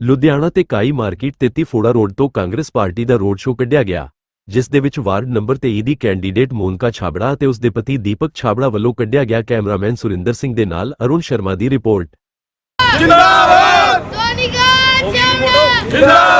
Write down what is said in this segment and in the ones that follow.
ਲੁਧਿਆਣਾ ਤੇ ਕਾਈ ਮਾਰਕੀਟ 33 ਫੋੜਾ ਰੋਡ ਤੋਂ ਕਾਂਗਰਸ ਪਾਰਟੀ ਦਾ ਰੋਡ ਸ਼ੋਅ ਕੱਢਿਆ ਗਿਆ ਜਿਸ ਦੇ ਵਿੱਚ ਵਾਰਡ ਨੰਬਰ 23 ਦੀ ਕੈਂਡੀਡੇਟ ਮੋਨਕਾ ਛਾਬੜਾ ਅਤੇ ਉਸ ਦੇ ਪਤੀ ਦੀਪਕ ਛਾਬੜਾ ਵੱਲੋਂ ਕੱਢਿਆ ਗਿਆ ਕੈਮਰਾਮੈਨ ਸੁਰਿੰਦਰ ਸਿੰਘ ਦੇ ਨਾਲ ਅਰੁਣ ਸ਼ਰਮਾ ਦੀ ਰਿਪੋਰਟ। ਸੋਨਿਕਾ ਚਾਵਲਾ ਜਿੰਦਾਬਾਦ!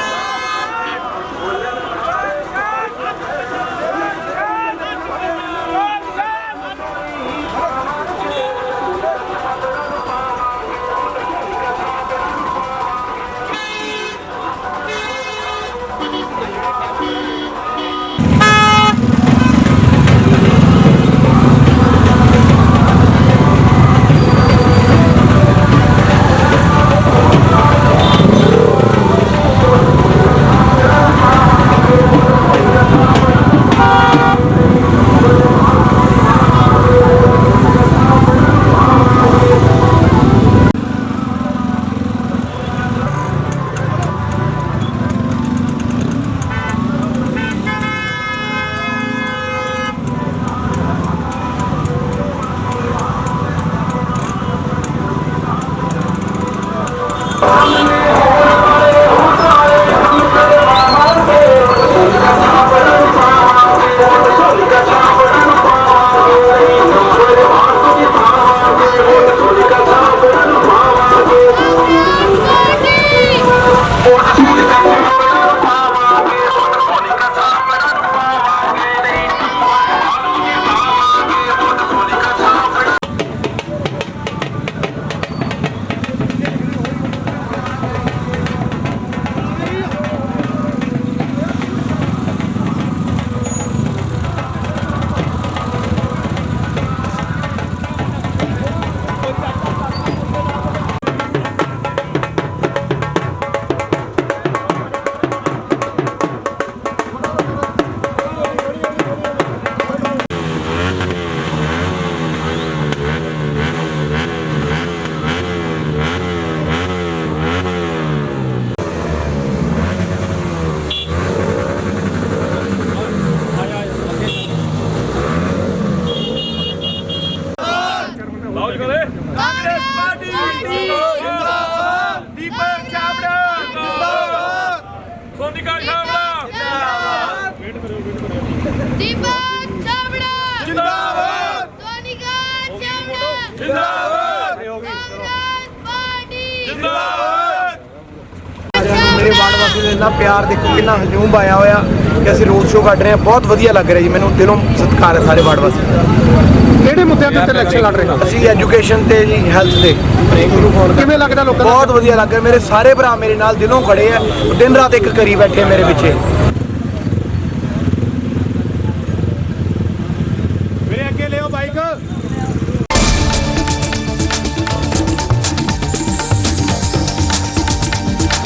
ਦੀਪਕ ਚਾਵਲਾ ਜਿੰਦਾਬਾਦ। ਸੋਨਿਕਾ ਚਾਵਲਾ ਜਿੰਦਾਬਾਦ। ਕਾਂਗਰਸ ਪਾਰਟੀ। ਜਿੰਦਾਬਾਦ। ਮੇਰੇ ਵਾਰਡ ਵਾਸੀ ਦੇ ਇੰਨਾ ਪਿਆਰ ਦੇਖੋ ਕਿੰਨਾ ਹਜੂਮ ਆਇਆ ਹੋਇਆ ਕਿ ਅਸੀਂ ਰੋਡ ਸ਼ੋਅ ਕੱਢ ਰਹੇ ਹਾਂ। ਬਹੁਤ ਵਧੀਆ ਲੱਗ ਰਿਹਾ ਜੀ ਮੈਨੂੰ ਦਿਲੋਂ ਸਤਿਕਾਰ ਹੈ ਸਾਰੇ ਵਾਰਡ ਵਾਸੀ ਕਿਹੜੇ ਮੁੱਦਿਆਂ ਤੇ ਇਲੈਕਸ਼ਨ ਲੜ ਰਹੇ ਹੋ? ਅਸੀਂ ਐਜੂਕੇਸ਼ਨ ਤੇ ਜੀ ਹੈਲਥ ਤੇ। ਕਿਵੇਂ ਲੱਗਦਾ ਲੋਕਾਂ ਦਾ? ਬਹੁਤ ਵਧੀਆ ਲੱਗ ਰਿਹਾ। ਮੇਰੇ ਸਾਰੇ ਭਰਾ ਮੇਰੇ ਨਾਲ ਦਿਲੋਂ ਖੜੇ ਆ। ਦਿਨ ਰਾਤ ਇੱਕ ਕਰੀ ਬੈਠੇ ਮੇਰੇ ਪਿੱਛੇ। bike